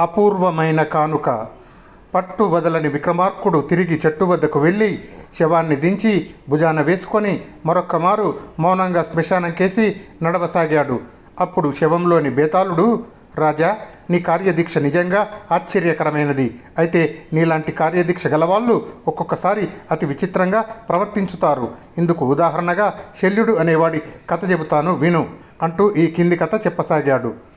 అపూర్వమైన కానుక. పట్టు వదలని విక్రమార్కుడు తిరిగి చెట్టు వద్దకు వెళ్ళి శవాన్ని దించి భుజాన వేసుకొని మరొక్క మారు మౌనంగా శ్మశానం కేసి నడవసాగాడు. అప్పుడు శవంలోని బేతాళుడు రాజా నీ కార్యదీక్ష నిజంగా ఆశ్చర్యకరమైనది. అయితే నీలాంటి కార్యదీక్ష గలవాళ్ళు ఒక్కొక్కసారి అతి విచిత్రంగా ప్రవర్తించుతారు. ఇందుకు ఉదాహరణగా శల్యుడు అనేవాడి కథ చెబుతాను విను అంటూ ఈ కింది కథ చెప్పసాగాడు.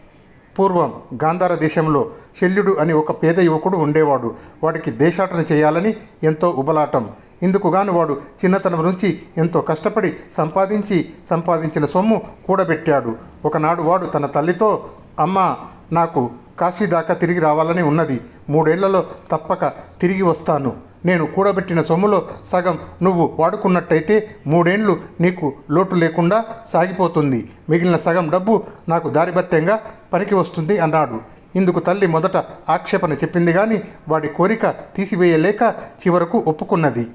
పూర్వం గాంధార దేశంలో శల్యుడు అని ఒక పేద యువకుడు ఉండేవాడు. వాడికి దేశాటన చేయాలని ఎంతో ఉబలాటం. ఇందుకుగాను వాడు చిన్నతనం నుంచి ఎంతో కష్టపడి సంపాదించి సంపాదించిన సొమ్ము కూడబెట్టాడు. ఒకనాడు వాడు తన తల్లితో అమ్మ నాకు కాశీ దాకా తిరిగి రావాలని ఉన్నది. మూడేళ్ళలో తప్పక తిరిగి వస్తాను. నేను కూడబెట్టిన సొమ్ములో సగం నువ్వు వాడుకున్నట్టయితే మూడేండ్లు నీకు లోటు లేకుండా సాగిపోతుంది. మిగిలిన సగం డబ్బు నాకు దారిభత్యంగా పనికి వస్తుంది అన్నాడు. ఇందుకు తల్లి మొదట ఆక్షేపణ చెప్పింది కానీ వాడి కోరిక తీసివేయలేక చివరకు ఒప్పుకున్నది.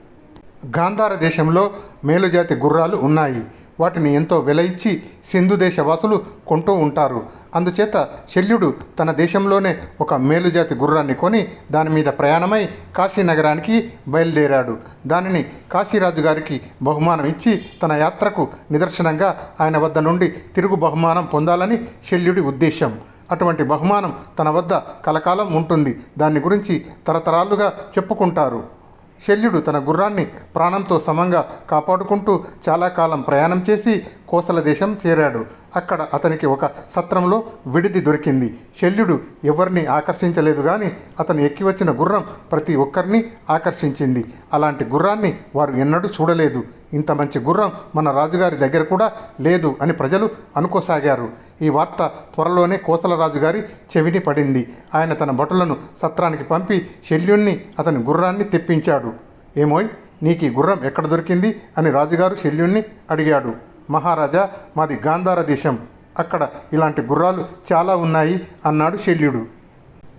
గాంధార దేశంలో మేలుజాతి గుర్రాలు ఉన్నాయి. వాటిని ఎంతో వెల ఇచ్చి సింధు దేశవాసులు కొంటూ ఉంటారు. అందుచేత శల్యుడు తన దేశంలోనే ఒక మేలుజాతి గుర్రాన్ని కొని దాని మీద ప్రయాణమై కాశీ నగరానికి బయలుదేరాడు. దానిని కాశీరాజు గారికి బహుమానం ఇచ్చి తన యాత్రకు నిదర్శనంగా ఆయన వద్ద నుండి తిరుగు బహుమానం పొందాలని శల్యుడి ఉద్దేశం అటువంటి బహుమానం తన వద్ద కలకాలం ఉంటుంది. దాని గురించి తరతరాలుగా చెప్పుకుంటారు. శల్యుడు తన గుర్రాన్ని ప్రాణంతో సమంగా కాపాడుకుంటూ చాలా కాలం ప్రయాణం చేసి కోసల దేశం చేరాడు. అక్కడ అతనికి ఒక సత్రంలో విడిది దొరికింది. శల్యుడు ఎవరిని ఆకర్షించలేదు కానీ అతను ఎక్కి వచ్చిన గుర్రం ప్రతి ఒక్కరిని ఆకర్షించింది. అలాంటి గుర్రాన్ని వారు ఎన్నడూ చూడలేదు. ఇంత మంచి గుర్రం మన రాజుగారి దగ్గర కూడా లేదు అని ప్రజలు అనుకోసాగారు. ఈ వార్త త్వరలోనే కోసల రాజుగారి చెవిని పడింది. ఆయన తన భటులను సత్రానికి పంపి శల్యుణ్ణి అతని గుర్రాన్ని తెప్పించాడు. ఏమోయ్ నీకు ఈ గుర్రం ఎక్కడ దొరికింది అని రాజుగారు శల్యుణ్ణి అడిగాడు. మహారాజా మాది గాంధార దేశం. అక్కడ ఇలాంటి గుర్రాలు చాలా ఉన్నాయి అన్నాడు శల్యుడు.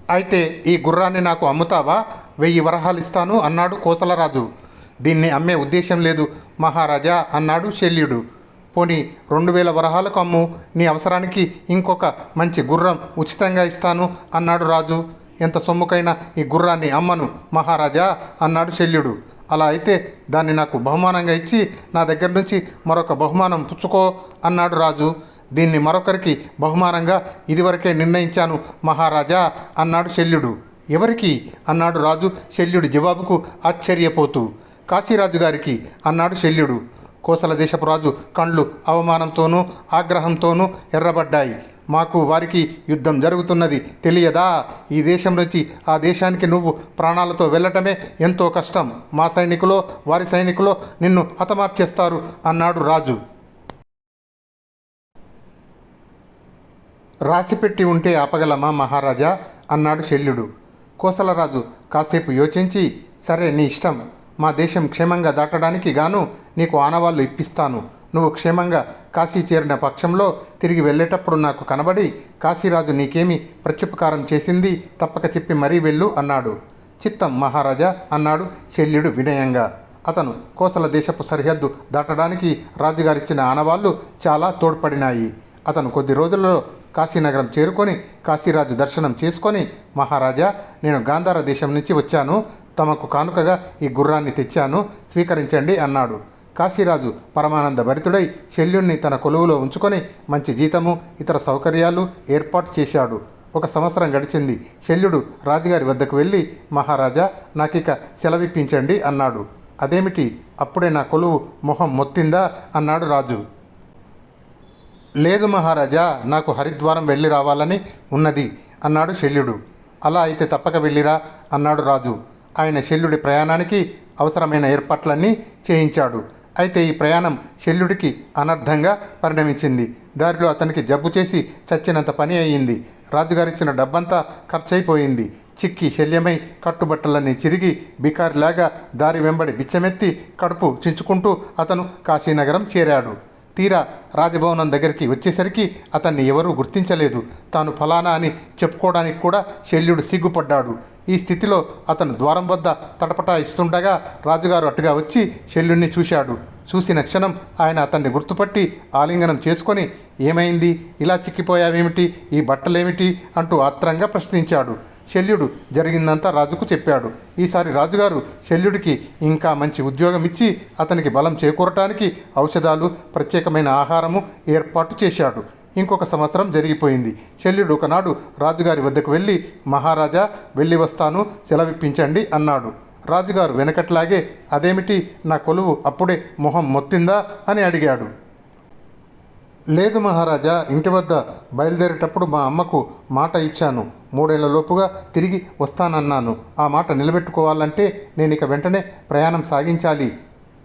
అయితే ఈ గుర్రాన్ని నాకు అమ్ముతావా? వెయ్యి వరహాలు ఇస్తాను అన్నాడు కోసలరాజు. దీన్ని అమ్మే ఉద్దేశం లేదు మహారాజా అన్నాడు శల్యుడు. పోనీ రెండు వేల వరహాలకు అమ్ము నీ అవసరానికి ఇంకొక మంచి గుర్రం ఉచితంగా ఇస్తాను అన్నాడు రాజు. ఎంత సొమ్ముకైనా ఈ గుర్రాన్ని అమ్మను మహారాజా అన్నాడు శల్యుడు. అలా అయితే దాన్ని నాకు బహుమానంగా ఇచ్చి నా దగ్గర నుంచి మరొక బహుమానం పుచ్చుకో అన్నాడు రాజు. దీన్ని మరొకరికి బహుమానంగా ఇదివరకే నిర్ణయించాను మహారాజా అన్నాడు శల్యుడు. ఎవరికి? అన్నాడు రాజు శల్యుడి జవాబుకు ఆశ్చర్యపోతూ. కాశీరాజు గారికి అన్నాడు శల్యుడు. కోసల దేశపు రాజు కండ్లు అవమానంతోనూ ఆగ్రహంతోనూ ఎర్రబడ్డాయి. మాకు వారికి యుద్ధం జరుగుతున్నది తెలియదా? ఈ దేశం నుంచి ఆ దేశానికి నువ్వు ప్రాణాలతో వెళ్ళటమే ఎంతో కష్టం. మా సైనికులో వారి సైనికులో నిన్ను హతమార్చేస్తారు అన్నాడు రాజు. రాసిపెట్టి ఉంటే ఆపగలమా మహారాజా? అన్నాడు శల్యుడు. కోసలరాజు కాసేపు యోచించి సరే నీ ఇష్టం. మా దేశం క్షేమంగా దాటడానికి గాను నీకు ఆనవాళ్ళు ఇప్పిస్తాను. నువ్వు క్షేమంగా కాశీ చేరిన పక్షంలో తిరిగి వెళ్ళేటప్పుడు నాకు కనబడి కాశీరాజు నీకేమి ప్రత్యుపకారం చేసింది? తప్పక చెప్పి మరీ వెళ్ళు అన్నాడు. చిత్తం మహారాజా అన్నాడు శల్యుడు వినయంగా. అతను కోసల దేశపు సరిహద్దు దాటడానికి రాజుగారిచ్చిన ఆనవాళ్ళు చాలా తోడ్పడినాయి. అతను కొద్ది రోజుల్లో కాశీనగరం చేరుకొని కాశీరాజు దర్శనం చేసుకొని మహారాజా నేను గాంధార దేశం నుంచి వచ్చాను. తమకు కానుకగా ఈ గుర్రాన్ని తెచ్చాను. స్వీకరించండి అన్నాడు. కాశీరాజు పరమానంద భరితుడై శల్యుణ్ణి తన కొలువులో ఉంచుకొని మంచి జీతము ఇతర సౌకర్యాలు ఏర్పాటు చేశాడు. ఒక సంవత్సరం గడిచింది. శల్యుడు రాజుగారి వద్దకు వెళ్ళి మహారాజా నాకిక సెలవిప్పించండి అన్నాడు. అదేమిటి? అప్పుడే నా కొలువు మొహం మొత్తిందా? అన్నాడు రాజు. లేదు మహారాజా నాకు హరిద్వారం వెళ్ళి రావాలని ఉన్నది అన్నాడు శల్యుడు. అలా అయితే తప్పక వెళ్ళిరా అన్నాడు రాజు. ఆయన శల్యుడి ప్రయాణానికి అవసరమైన ఏర్పాట్లన్నీ చేయించాడు. అయితే ఈ ప్రయాణం శల్యుడికి అనర్థంగా పరిణమించింది. దారిలో అతనికి జబ్బు చేసి చచ్చినంత పని అయ్యింది. రాజుగారిచ్చిన డబ్బంతా ఖర్చయిపోయింది. చిక్కి శల్యమై కట్టుబట్టలన్నీ చిరిగి బికారిలాగా దారి వెంబడి బిచ్చమెత్తి కడుపు చించుకుంటూ అతను కాశీనగరం చేరాడు. తీరా రాజభవనం దగ్గరికి వచ్చేసరికి అతన్ని ఎవరూ గుర్తించలేదు. తాను ఫలానా అని చెప్పుకోవడానికి కూడా శల్యుడు సిగ్గుపడ్డాడు. ఈ స్థితిలో అతను ద్వారం వద్ద తటపటాయిస్తుండగా రాజుగారు అటుగా వచ్చి శల్యుణ్ణి చూశాడు. చూసిన క్షణం ఆయన అతన్ని గుర్తుపట్టి ఆలింగనం చేసుకొని ఏమైంది? ఇలా చిక్కిపోయావేమిటి? ఈ బట్టలేమిటి? అంటూ ఆత్రంగా ప్రశ్నించాడు. శల్యుడు జరిగిందంతా రాజుకు చెప్పాడు. ఈసారి రాజుగారు శల్యుడికి ఇంకా మంచి ఉద్యోగం ఇచ్చి అతనికి బలం చేకూరటానికి ఔషధాలు ప్రత్యేకమైన ఆహారము ఏర్పాటు చేశాడు. ఇంకొక సంవత్సరం జరిగిపోయింది. శల్యుడు ఒకనాడు రాజుగారి వద్దకు వెళ్ళి మహారాజా వెళ్ళి వస్తాను సెలవిప్పించండి అన్నాడు. రాజుగారు వెనకట్లాగే అదేమిటి నా కొలువు అప్పుడే మొహం మొత్తిందా? అని అడిగాడు. లేదు మహారాజా ఇంటి వద్ద బయలుదేరేటప్పుడు మా అమ్మకు మాట ఇచ్చాను. మూడేళ్ళలోపుగా తిరిగి వస్తానన్నాను. ఆ మాట నిలబెట్టుకోవాలంటే నేను ఇక వెంటనే ప్రయాణం సాగించాలి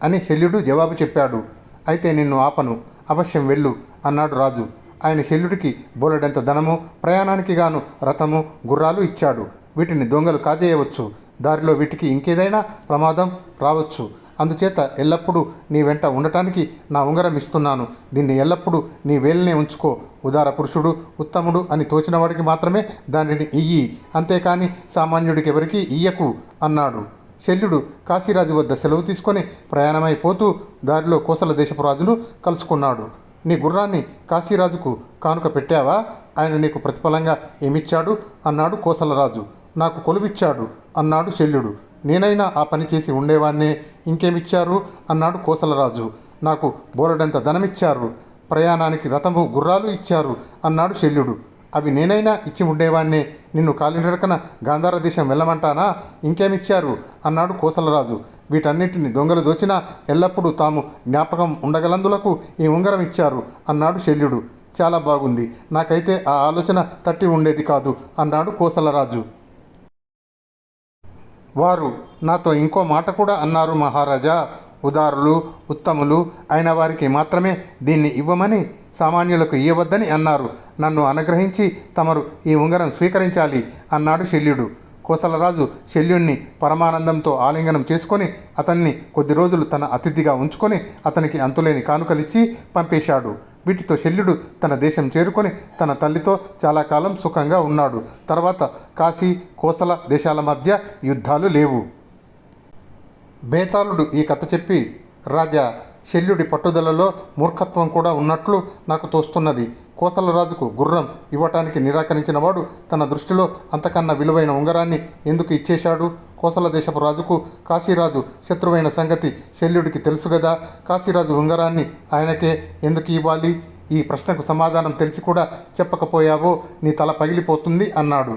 అని శల్యుడు జవాబు చెప్పాడు. అయితే నిన్ను ఆపను. అవశ్యం వెళ్ళు అన్నాడు రాజు. ఆయన శల్యుడికి బోలెడంత ధనము ప్రయాణానికి గాను రథము గుర్రాలు ఇచ్చాడు. వీటిని దొంగలు కాజేయవచ్చు. దారిలో వీటికి ఇంకేదైనా ప్రమాదం రావచ్చు. అందుచేత ఎల్లప్పుడూ నీ వెంట ఉండటానికి నా ఉంగరం ఇస్తున్నాను. దీన్ని ఎల్లప్పుడూ నీ వేలినే ఉంచుకో. ఉదార పురుషుడు ఉత్తముడు అని తోచిన వాడికి మాత్రమే దానిని ఇయ్యి. అంతేకాని సామాన్యుడికి ఎవరికి ఇయ్యకు అన్నాడు. శల్యుడు కాశీరాజు వద్ద సెలవు తీసుకొని ప్రయాణమైపోతూ దారిలో కోసల దేశపు రాజును కలుసుకున్నాడు. నీ గుర్రాన్ని కాశీరాజుకు కానుక పెట్టావా? ఆయన నీకు ప్రతిఫలంగా ఏమిచ్చాడు? అన్నాడు కోసలరాజు నాకు కొలువిచ్చాడు అన్నాడు శల్యుడు. నేనైనా ఆ పని చేసి ఉండేవాన్నే ఇంకేమిచ్చారు? అన్నాడు కోసలరాజు. నాకు బోలెడంత ధనమిచ్చారు. ప్రయాణానికి రథము గుర్రాలు ఇచ్చారు అన్నాడు శల్యుడు. అవి నేనైనా ఇచ్చి ఉండేవాన్నే నిన్ను కాలినడకన గాంధార దేశం వెళ్ళమంటానా? ఇంకేమిచ్చారు? అన్నాడు కోసలరాజు. వీటన్నిటిని దొంగలు దోచినా ఎల్లప్పుడూ తాము జ్ఞాపకం ఉండగలందులకు ఈ ఉంగరం ఇచ్చారు అన్నాడు శల్యుడు. చాలా బాగుంది. నాకైతే ఆ ఆలోచన తట్టి ఉండేది కాదు అన్నాడు కోసలరాజు. వారు నాతో ఇంకో మాట కూడా అన్నారు మహారాజా. ఉదారులు ఉత్తములు అయిన వారికి మాత్రమే దీన్ని ఇవ్వమని సామాన్యులకు ఇవ్వవద్దని అన్నారు. నన్ను అనుగ్రహించి తమరు ఈ ఉంగరం స్వీకరించాలి అన్నాడు శల్యుడు. కోసలరాజు శల్యుణ్ణి పరమానందంతో ఆలింగనం చేసుకొని అతన్ని కొద్ది రోజులు తన అతిథిగా ఉంచుకొని అతనికి అంతులేని కానుకలిచ్చి పంపేశాడు. వీటితో శల్యుడు తన దేశం చేరుకొని తన తల్లితో చాలా కాలం సుఖంగా ఉన్నాడు. తర్వాత కాశీ కోసల దేశాల మధ్య యుద్ధాలు లేవు. బేతాళుడు ఈ కథ చెప్పి రాజా శల్యుడి పట్టుదలలో మూర్ఖత్వం కూడా ఉన్నట్లు నాకు తోస్తున్నది. కోసలరాజుకు గుర్రం ఇవ్వటానికి నిరాకరించిన వాడు తన దృష్టిలో అంతకన్నా విలువైన ఉంగరాన్ని ఎందుకు ఇచ్చేశాడు? కోసల దేశపు రాజుకు కాశీరాజు శత్రువైన సంగతి శల్యుడికి తెలుసు కదా కాశీరాజు ఉంగరాన్ని ఆయనకే ఎందుకు ఇవ్వాలి? ఈ ప్రశ్నకు సమాధానం తెలిసి కూడా చెప్పకపోయావో నీ తల పగిలిపోతుంది అన్నాడు.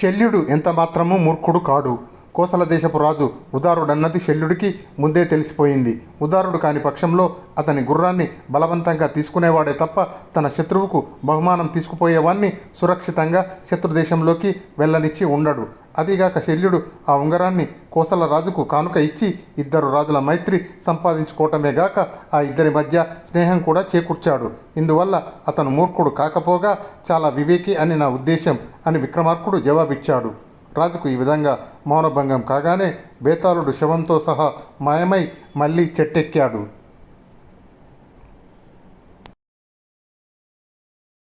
శల్యుడు ఎంత మాత్రమూ మూర్ఖుడు కాడు. కోసల దేశపు రాజు ఉదారుడన్నది శల్యుడికి ముందే తెలిసిపోయింది. ఉదారుడు కాని పక్షంలో అతని గుర్రాన్ని బలవంతంగా తీసుకునేవాడే తప్ప తన శత్రువుకు బహుమానం తీసుకుపోయేవాణ్ణి సురక్షితంగా శత్రుదేశంలోకి వెళ్ళనిచ్చి ఉండడు. అదిగాక శల్యుడు ఆ ఉంగరాన్ని కోసల రాజుకు కానుక ఇచ్చి ఇద్దరు రాజుల మైత్రి సంపాదించుకోవటమే గాక ఆ ఇద్దరి మధ్య స్నేహం కూడా చేకూర్చాడు. ఇందువల్ల అతను మూర్ఖుడు కాకపోగా చాలా వివేకి అని నా ఉద్దేశం అని విక్రమార్కుడు జవాబిచ్చాడు. రాజుకు ఈ విధంగా మౌనభంగం కాగానే బేతాళుడు శవంతో సహా మాయమై మళ్ళీ చెట్టెక్కాడు.